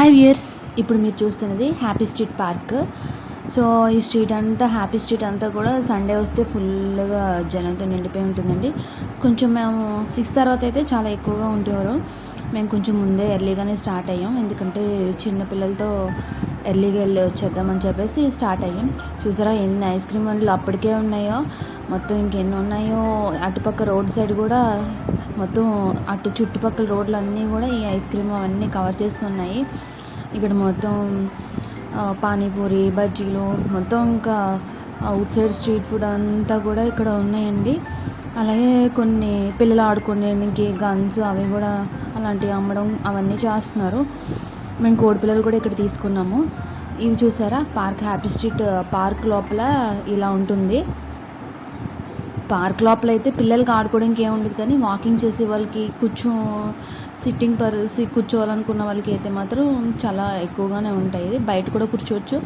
Hi viewers ఇప్పుడు మీరు చూస్తున్నది హ్యాపీ స్ట్రీట్ పార్క్. సో ఈ స్ట్రీట్ అంతా హ్యాపీ స్ట్రీట్ అంతా కూడా సండే వస్తే ఫుల్గా జనంతో నిండిపోయి ఉంటుందండి. కొంచెం మేము సిక్స్ తర్వాత అయితే చాలా ఎక్కువగా ఉండేవారు. మేము కొంచెం ముందే ఎర్లీగానే స్టార్ట్ అయ్యాం. ఎందుకంటే చిన్న పిల్లలతో ఎర్లీగా వెళ్ళి వచ్చేద్దామని చెప్పేసి స్టార్ట్ అయ్యాం. చూసారా ఎన్ని ఐస్ క్రీమ్ వంటలు అప్పటికే ఉన్నాయో. మొత్తం ఇంకెన్ని ఉన్నాయో అటుపక్క రోడ్ సైడ్ కూడా మొత్తం అటు చుట్టుపక్కల రోడ్లు అన్నీ కూడా ఈ ఐస్ క్రీమ్ అవన్నీ కవర్ చేస్తున్నాయి. ఇక్కడ మొత్తం పానీపూరి బజ్జీలు మొత్తం ఇంకా అవుట్ సైడ్ స్ట్రీట్ ఫుడ్ అంతా కూడా ఇక్కడ ఉన్నాయండి. అలాగే కొన్ని పిల్లలు ఆడుకోవడానికి గన్స్ అవి కూడా అలాంటివి అమ్మడం అవన్నీ చేస్తున్నారు. మేము కోడి పిల్లలు కూడా ఇక్కడ తీసుకున్నాము. ఇది చూసారా? పార్క్ హ్యాపీ స్ట్రీట్ పార్క్ లోపల ఇలా ఉంటుంది. పార్క్ లోపల అయితే పిల్లలకి ఆడుకోవడానికి ఏముండదు కానీ వాకింగ్ చేసే వాళ్ళకి కూర్చో సిట్టింగ్ పరిసి కూర్చోవాలనుకున్న వాళ్ళకి అయితే మాత్రం చాలా ఎక్కువగానే ఉంటాయి. బయట కూడా కూర్చోవచ్చు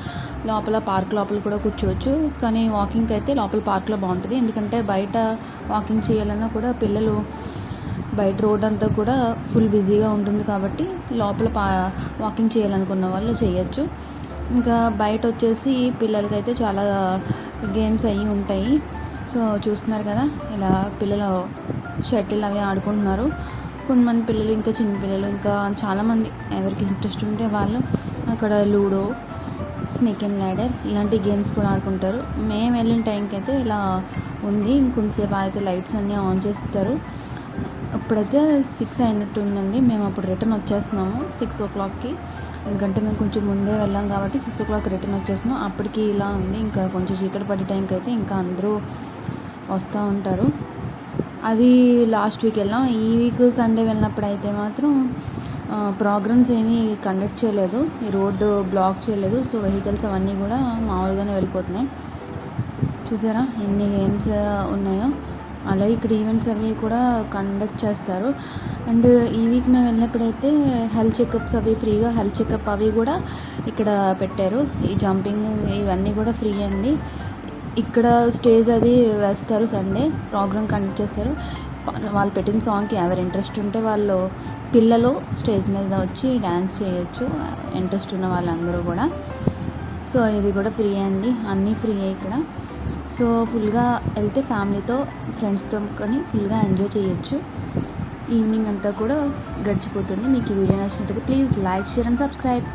లోపల పార్క్ లోపల కూడా కూర్చోవచ్చు. కానీ వాకింగ్కి అయితే లోపల పార్క్లో బాగుంటుంది. ఎందుకంటే బయట వాకింగ్ చేయాలన్నా కూడా పిల్లలు బయట రోడ్ అంతా కూడా ఫుల్ బిజీగా ఉంటుంది కాబట్టి లోపల పా వాకింగ్ చేయాలనుకున్న వాళ్ళు చేయొచ్చు. ఇంకా బయట వచ్చేసి పిల్లలకైతే చాలా గేమ్స్ అవి ఉంటాయి. సో చూస్తున్నారు కదా ఇలా పిల్లలు షటిల్ అవి ఆడుకుంటున్నారు. కొంతమంది పిల్లలు ఇంకా చిన్న పిల్లలు ఇంకా చాలామంది ఎవరికి ఇంట్రెస్ట్ ఉంటే వాళ్ళు అక్కడ లూడో స్నేక్ అండ్ ల్యాడర్ ఇలాంటి గేమ్స్ కూడా ఆడుకుంటారు. మేము వెళ్ళిన టైంకి అయితే ఇలా ఉంది. ఇంకొంతసేపు అయితే లైట్స్ అన్నీ ఆన్ చేస్తారు ఇప్పుడైతే సిక్స్ అయినట్టు ఉందండి మేము అప్పుడు రిటర్న్ వచ్చేస్తున్నాము సిక్స్ ఓ క్లాక్కి ఎందుకంటే మేము కొంచెం ముందే వెళ్ళాం కాబట్టి సిక్స్ ఓ క్లాక్ రిటర్న్ వచ్చేస్తున్నాం. అప్పటికి ఇలా ఉంది. ఇంకా కొంచెం చీకటి పడే టైంకి అయితే ఇంకా అందరూ వస్తూ ఉంటారు. అది లాస్ట్ వీక్ వెళ్ళాం. ఈ వీక్ సండే వెళ్ళినప్పుడు అయితే మాత్రం ప్రోగ్రామ్స్ ఏమీ కండక్ట్ చేయలేదు. ఈ రోడ్డు బ్లాక్ చేయలేదు. సో వెహికల్స్ అవన్నీ కూడా మామూలుగానే వెళ్ళిపోతున్నాయి. చూసారా ఎన్ని గేమ్స్ ఉన్నాయో? అలాగే ఇక్కడ ఈవెంట్స్ అవి కూడా కండక్ట్ చేస్తారు. అండ్ ఈ వీక్ మేము వెళ్ళినప్పుడైతే హెల్త్ చెకప్స్ అవి ఫ్రీగా హెల్త్ చెకప్ అవి కూడా ఇక్కడ పెట్టారు. ఈ జంపింగ్ ఇవన్నీ కూడా ఫ్రీ అండి. ఇక్కడ స్టేజ్ అది వేస్తారు సండే ప్రోగ్రామ్ కండక్ట్ చేస్తారు. వాళ్ళు పెట్టిన సాంగ్కి ఎవరు ఇంట్రెస్ట్ ఉంటే వాళ్ళు పిల్లలు స్టేజ్ మీద వచ్చి డ్యాన్స్ చేయొచ్చు ఇంట్రెస్ట్ ఉన్న వాళ్ళందరూ కూడా. సో ఇది కూడా ఫ్రీ అండి అన్నీ ఫ్రీ ఇక్కడ. సో ఫుల్గా వెళ్తే ఫ్యామిలీతో ఫ్రెండ్స్తో కానీ ఫుల్గా ఎంజాయ్ చేయొచ్చు. ఈవినింగ్ అంతా కూడా గడిచిపోతుంది. మీకు ఈ వీడియో నచ్చినట్టయితే please like share and subscribe.